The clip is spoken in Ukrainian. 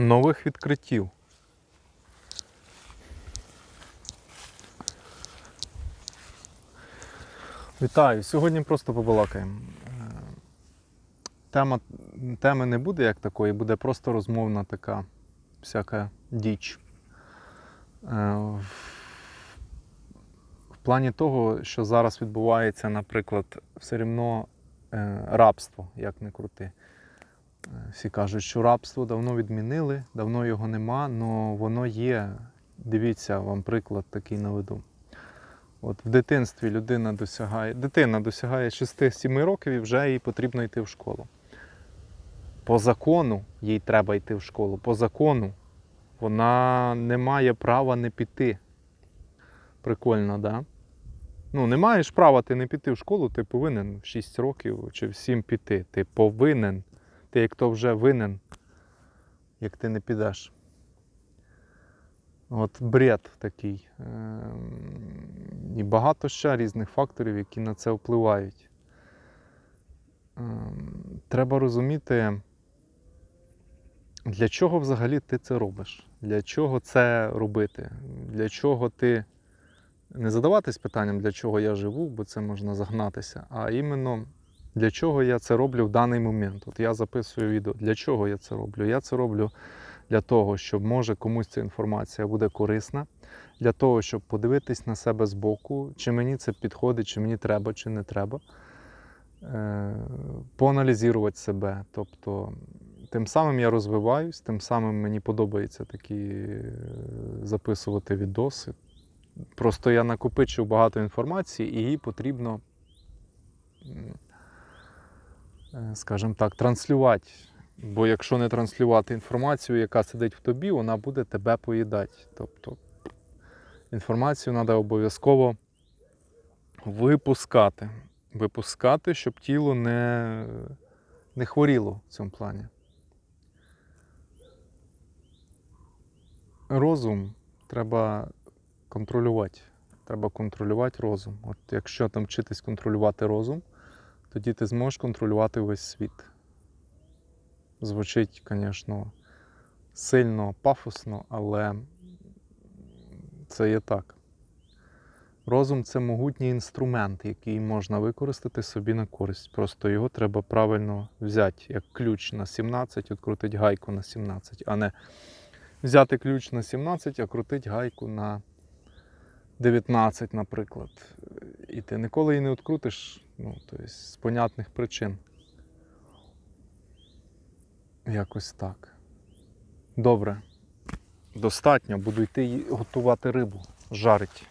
нових відкриттів. Вітаю! Сьогодні просто побалакаємо. Тема, теми не буде як такої, буде просто розмовна така всяка діч. Е, В в плані того, що зараз відбувається, наприклад, все рівно е, рабство, як не крути. Всі кажуть, що рабство давно відмінили, давно його нема, але воно є. Дивіться, вам приклад такий наведу. От в дитинстві людина досягає, дитина досягає 6-7 років і вже їй потрібно йти в школу. По закону їй треба йти в школу. По закону вона не має права не піти. Прикольно, так? Да? Ну, не маєш права ти не піти в школу, ти повинен в 6 років чи в 7 піти. Ти повинен. Ти як то вже винен, як ти не підеш. От бред такий. Ем, І багато ще різних факторів, які на це впливають. Ем, Треба розуміти, для чого взагалі ти це робиш? Для чого це робити? Для чого ти не задаватись питанням, для чого я живу, бо це можна загнатися, а іменно для чого я це роблю в даний момент. От я записую відео, для чого я це роблю? Я це роблю для того, щоб може комусь ця інформація буде корисна, для того, щоб подивитись на себе збоку, чи мені це підходить, чи мені треба, чи не треба. Е, Поаналізувати себе. Тобто, тим самим я розвиваюсь, тим самим мені подобається такі е, записувати відоси. Просто я накопичив багато інформації, і її потрібно, скажімо так, транслювати. Бо якщо не транслювати інформацію, яка сидить в тобі, вона буде тебе поїдати. Тобто інформацію треба обов'язково випускати. Випускати, щоб тіло не, не хворіло в цьому плані. Розум треба контролювати. Треба контролювати розум. От якщо там вчитись контролювати розум, тоді ти зможеш контролювати весь світ. Звучить, звісно, сильно пафосно, але це є так. Розум це могутній інструмент, який можна використати собі на користь. Просто його треба правильно взяти, як ключ на 17, відкрутити гайку на 17, а не взяти ключ на 17, а крутити гайку на 19, наприклад. І ти ніколи її не відкрутиш ну, тобто, з понятних причин. Якось так. Добре. Достатньо, буду йти готувати рибу, жарить.